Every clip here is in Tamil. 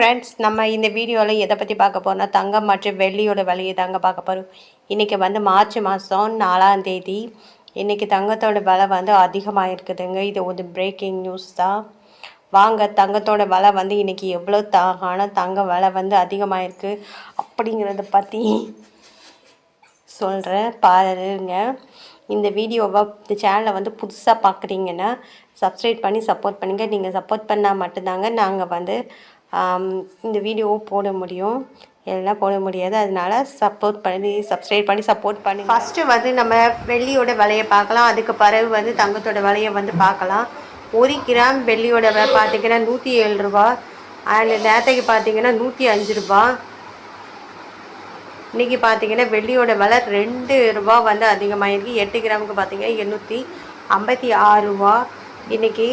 ஃப்ரெண்ட்ஸ் நம்ம இந்த வீடியோவில் எதை பற்றி பார்க்க போனால் தங்கம் மற்றும் வெள்ளியோட விலையை தாங்க பார்க்க போகிறோம் இன்றைக்கி வந்து மார்ச் மாதம் நாலாம் தேதி. இன்றைக்கி தங்கத்தோட விலை வந்து அதிகமாக இருக்குதுங்க. இது ஒரு பிரேக்கிங் நியூஸ் தான் வாங்க தங்கத்தோட விலை வந்து இன்றைக்கி எவ்வளோ த ஆனால் தங்க விலை வந்து அதிகமாக இருக்குது அப்படிங்கிறத பற்றி சொல்கிறேன் பாருங்க. இந்த வீடியோவை இந்த சேனலை வந்து புதுசாக பார்க்குறீங்கன்னா சப்ஸ்கிரைப் பண்ணி சப்போர்ட் பண்ணுங்கள் நீங்கள் சப்போர்ட் பண்ணால் மட்டும்தாங்க நாங்கள் வந்து இந்த வீடியோவை போட முடியும். எல்லாம் போட முடியாது. அதனால சப்போர்ட் பண்ணி சப்ஸ்கிரைப் பண்ணி சப்போர்ட் பண்ணி ஃபஸ்ட்டு வந்து நம்ம வெள்ளியோட விலையை பார்க்கலாம். அதுக்கு பிறகு வந்து தங்கத்தோட விலையை வந்து பார்க்கலாம். ஒரு கிராம் வெள்ளியோட விலை பார்த்தீங்கன்னா நூற்றி ஏழு ரூபா. அண்ட் நேரத்துக்கு பார்த்தீங்கன்னா நூற்றி அஞ்சு ரூபா. இன்றைக்கி பார்த்தீங்கன்னா வெள்ளியோட விலை ரெண்டு ரூபா வந்து அதிகமாகிருக்கு எட்டு கிராமுக்கு பார்த்தீங்கன்னா எண்ணூற்றி ஐம்பத்தி ஆறு ரூபா. இன்றைக்கி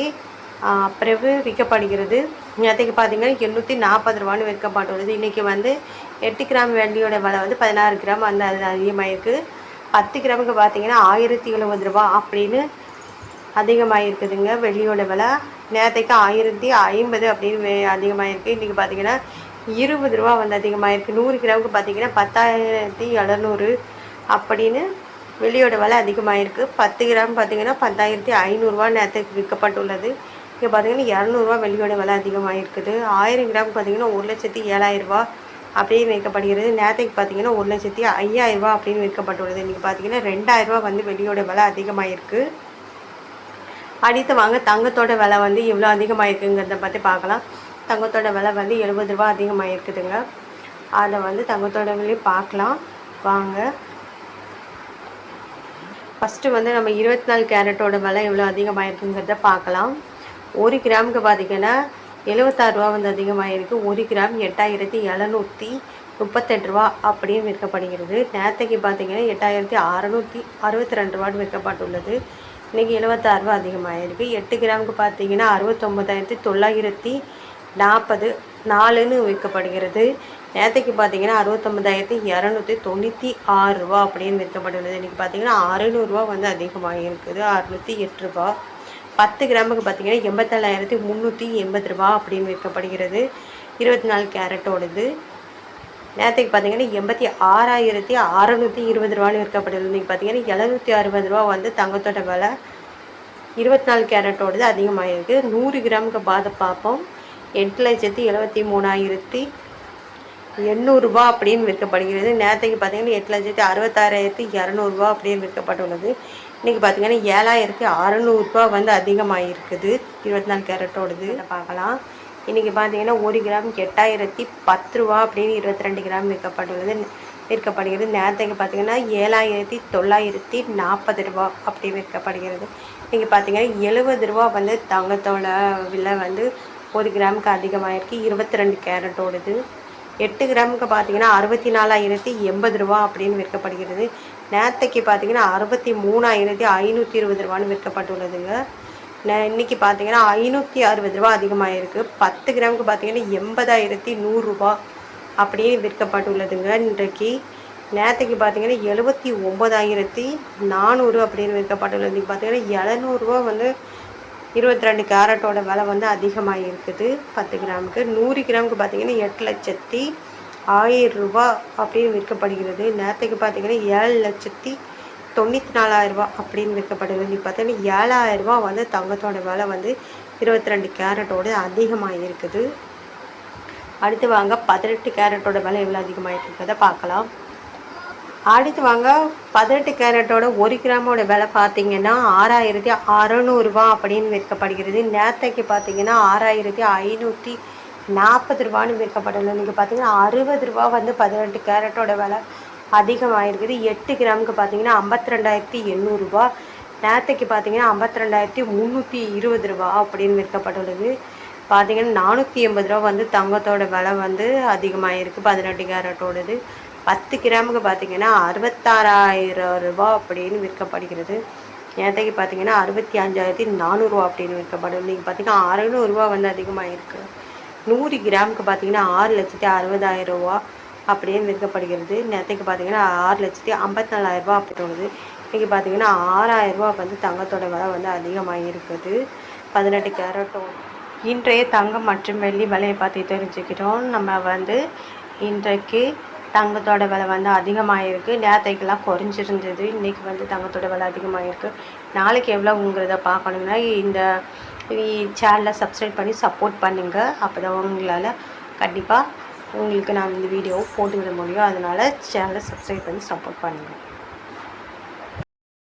பிறகு விற்கப்படுகிறது. நேற்றுக்கு பார்த்தீங்கன்னா எண்ணூற்றி நாற்பது ரூபான்னு விற்கப்பட்டுள்ளது இன்றைக்கி வந்து எட்டு கிராம் வெள்ளியோட விலை வந்து பதினாறு கிராம் வந்து அது அதிகமாகிருக்கு பத்து கிராமுக்கு பார்த்தீங்கன்னா ஆயிரத்தி எழுபது ரூபா அப்படின்னு அதிகமாக இருக்குதுங்க வெள்ளியோட விலை நேரத்தைக்கு ஆயிரத்தி ஐம்பது அப்படின்னு அதிகமாகிருக்கு இன்றைக்கி பார்த்தீங்கன்னா இருபது ரூபா வந்து அதிகமாகிருக்கு நூறு கிராமுக்கு பார்த்தீங்கன்னா பத்தாயிரத்தி எழுநூறு அப்படின்னு வெள்ளியோட விலை அதிகமாகிருக்கு பத்து கிராம் பார்த்தீங்கன்னா பத்தாயிரத்தி ஐநூறுரூவா நேரத்துக்கு விற்கப்பட்டுள்ளது. இங்கே பார்த்தீங்கன்னா இரநூறுவா வெள்ளியோட விலை அதிகமாகிருக்குது ஆயிரம் கிராம் பார்த்தீங்கன்னா ஒரு லட்சத்தி ஏழாயிரரூபா அப்படின்னு விற்கப்படுகிறது நேரத்துக்கு பார்த்தீங்கன்னா ஒரு லட்சத்தி ஐயாயிரரூபா அப்படின்னு விற்கப்பட்டுள்ளது இன்றைக்கி பார்த்தீங்கன்னா ரெண்டாயிரரூவா வந்து வெள்ளியோட விலை அதிகமாகிருக்கு அடுத்து வாங்க தங்கத்தோட விலை வந்து இவ்வளோ அதிகமாக இருக்குங்கிறத பற்றி பார்க்கலாம். தங்கத்தோட விலை வந்து எழுபது ரூபா அதிகமாக இருக்குதுங்க அதை வந்து தங்கத்தோட விலையும் பார்க்கலாம். வாங்க. ஃபஸ்ட்டு வந்து நம்ம இருபத்தி நாலு கேரட்டோட விலை எவ்வளோ அதிகமாக இருக்குங்கிறத பார்க்கலாம். ஒரு கிராமுக்கு பார்த்தீங்கன்னா எழுபத்தாறு ரூபா வந்து அதிகமாக இருக்குது ஒரு கிராம் எட்டாயிரத்தி எழுநூற்றி முப்பத்தெட்டு ரூபா அப்படின்னு விற்கப்படுகிறது. நேற்றுக்கு பார்த்தீங்கன்னா எட்டாயிரத்தி அறநூற்றி அறுபத்தி ரெண்டு ரூபான்னு விற்கப்பட்டுள்ளது. இன்றைக்கி எழுபத்தாறு ரூபா அதிகமாகிருக்கு எட்டு கிராமுக்கு பார்த்தீங்கன்னா அறுபத்தொம்பதாயிரத்தி தொள்ளாயிரத்தி நாற்பது நாலுன்னு விற்கப்படுகிறது. நேற்றுக்கு பார்த்தீங்கன்னா அறுபத்தொம்பதாயிரத்தி இரநூத்தி தொண்ணூற்றி ஆறு ரூபா அப்படின்னு விற்கப்பட்டுள்ளது இன்றைக்கி பார்த்தீங்கன்னா அறநூறுவா வந்து அதிகமாக இருக்குது அறுநூற்றி எட்டு ரூபா. பத்து கிராமுக்கு பார்த்தீங்கன்னா எண்பத்தாலாயிரத்தி முந்நூற்றி எண்பது ரூபா அப்படின்னு விற்கப்படுகிறது. இருபத்தி நாலு கேரட்டோடது. நேற்றுக்கு பார்த்தீங்கன்னா எண்பத்தி ஆறாயிரத்தி அறநூற்றி இருபது ரூபான்னு விற்கப்படுது இன்றைக்கி பார்த்தீங்கன்னா எழுநூற்றி அறுபது ரூபா வந்து தங்கத்தோட விலை. இருபத்தி நாலு கேரட்டோடது அதிகமாகிருக்கு நூறு கிராமுக்கு பாத பார்ப்போம். எட்டு லட்சத்தி எழுபத்தி மூணாயிரத்தி எண்ணூறுரூபா அப்படின்னு விற்கப்படுகிறது. நேரத்துக்கு பார்த்தீங்கன்னா எட்டு லட்சத்தி அறுபத்தாறாயிரத்தி இரநூறுபா அப்படின்னு விற்கப்பட்டுள்ளது. இன்றைக்கி பார்த்தீங்கன்னா ஏழாயிரத்தி அறநூறுபா வந்து அதிகமாக இருக்குது இருபத்தி நாலு கேரட்டோடது பார்க்கலாம். இன்றைக்கி பார்த்தீங்கன்னா ஒரு கிராம் எட்டாயிரத்தி பத்து ரூபா அப்படின்னு இருபத்தி ரெண்டு கிராம் விற்கப்பட்டுள்ளது. விற்கப்படுகிறது. நேரத்துக்கு பார்த்தீங்கன்னா ஏழாயிரத்தி தொள்ளாயிரத்தி நாற்பது ரூபா அப்படி விற்கப்படுகிறது. இன்றைக்கி பார்த்தீங்கன்னா எழுபது ரூபா வந்து தங்கத்தோட விலை வந்து ஒரு கிராமுக்கு அதிகமாகிருக்கு இருபத்தி ரெண்டு கேரட்டோடது. எட்டு கிராமுக்கு பார்த்தீங்கன்னா அறுபத்தி நாலாயிரத்தி எண்பது ரூபா அப்படின்னு விற்கப்படுகிறது. நேத்தைக்கு பார்த்தீங்கன்னா அறுபத்தி மூணாயிரத்தி ஐநூற்றி இருபது ரூபான்னு விற்கப்பட்டுள்ளதுங்க. இன்னைக்கு பார்த்தீங்கன்னா ஐநூற்றி அறுபது ரூபா அதிகமாக இருக்குது பத்து கிராமுக்கு பார்த்தீங்கன்னா எண்பதாயிரத்தி நூறுரூபா அப்படியே விற்கப்பட்டுள்ளதுங்க இன்றைக்கு. நேற்றுக்கு பார்த்தீங்கன்னா எழுபத்தி ஒம்பதாயிரத்தி நானூறு அப்படின்னு விற்கப்பட்டுள்ளது. இன்றைக்கி பார்த்தீங்கன்னா எழுநூறுவா வந்து இருபத்தி ரெண்டு கேரட்டோட விலை வந்து அதிகமாக இருக்குது. பத்து கிராமுக்கு. நூறு கிராமுக்கு பார்த்தீங்கன்னா எட்டு லட்சத்தி ஆயிரம் ரூபா அப்படின்னு விற்கப்படுகிறது. நேரத்துக்கு பார்த்தீங்கன்னா ஏழு லட்சத்தி தொண்ணூற்றி நாலாயிரரூபா அப்படின்னு விற்கப்படுகிறது. இப்போ பார்த்தீங்கன்னா ஏழாயிரரூபா வந்து தங்கத்தோட விலை வந்து இருபத்தி ரெண்டு கேரட்டோட அதிகமாக இருக்குது. அடுத்து வாங்க பதினெட்டு கேரட்டோட விலை எவ்வளோ அதிகமாக இருக்கிறத பார்க்கலாம். அடுத்து வாங்க. பதினெட்டு கேரட்டோட ஒரு கிராமோட விலை பார்த்தீங்கன்னா ஆறாயிரத்தி அறநூறுபா அப்படின்னு விற்கப்படுகிறது. நேரத்தைக்கு பார்த்தீங்கன்னா ஆறாயிரத்தி ஐநூற்றி நாற்பது ரூபான்னு விற்கப்படலை நீங்கள் பார்த்தீங்கன்னா அறுபது ரூபா வந்து பதினெட்டு கேரட்டோட விலை அதிகமாகிருக்குது எட்டு கிராமுக்கு பார்த்தீங்கன்னா ஐம்பத்தி ரெண்டாயிரத்தி எண்ணூறுரூபா. நேரத்தைக்கு பார்த்தீங்கன்னா ஐம்பத்தி ரெண்டாயிரத்தி முந்நூற்றி இருபது ரூபா அப்படின்னு விற்கப்பட்டுள்ளது. பார்த்தீங்கன்னா நானூற்றி எண்பது ரூபா வந்து தங்கத்தோட விலை வந்து அதிகமாக இருக்குது பதினெட்டு கேரட்டோடது. பத்து கிராமுக்கு பார்த்தீங்கன்னா அறுபத்தாறாயிரம் ரூபா அப்படின்னு விற்கப்படுகிறது. ஏத்தைக்கு பார்த்தீங்கன்னா அறுபத்தி அஞ்சாயிரத்தி நானூறுரூவா அப்படின்னு விற்கப்படும் நீங்கள் பார்த்தீங்கன்னா அறுநூறுரூவா வந்து அதிகமாக இருக்குது நூறு கிராமுக்கு பார்த்தீங்கன்னா ஆறு லட்சத்தி அறுபதாயிரம் ரூபா அப்படின்னு விற்கப்படுகிறது. நேற்றுக்கு பார்த்தீங்கன்னா ஆறு லட்சத்தி ஐம்பத்தி நாலாயிரம் ரூபா அப்படி தோணுது. இன்றைக்கி பார்த்தீங்கன்னா ஆறாயிரம் வந்து தங்கத்தோட விலை வந்து அதிகமாக இருக்குது பதினெட்டு கேரட்டோ இன்றைய தங்கம் மற்றும் வெள்ளி விலையை பற்றி தெரிஞ்சுக்கிட்டோம். நம்ம வந்து இன்றைக்கு தங்கத்தோட விலை வந்து அதிகமாகிருக்கு நேரத்தைக்கெல்லாம் குறைஞ்சிருந்தது. இன்றைக்கி வந்து தங்கத்தோட விலை அதிகமாகிருக்கு நாளைக்கு எவ்வளோங்கிறத பார்க்கணுன்னா இந்த சேனலை சப்ஸ்கிரைப் பண்ணி சப்போர்ட் பண்ணுங்கள் அப்போ தான் உங்களால் கண்டிப்பாக உங்களுக்கு நான் இந்த வீடியோவை போட்டு விட முடியும். அதனால் சேனலை சப்ஸ்கிரைப் பண்ணி சப்போர்ட் பண்ணுங்கள்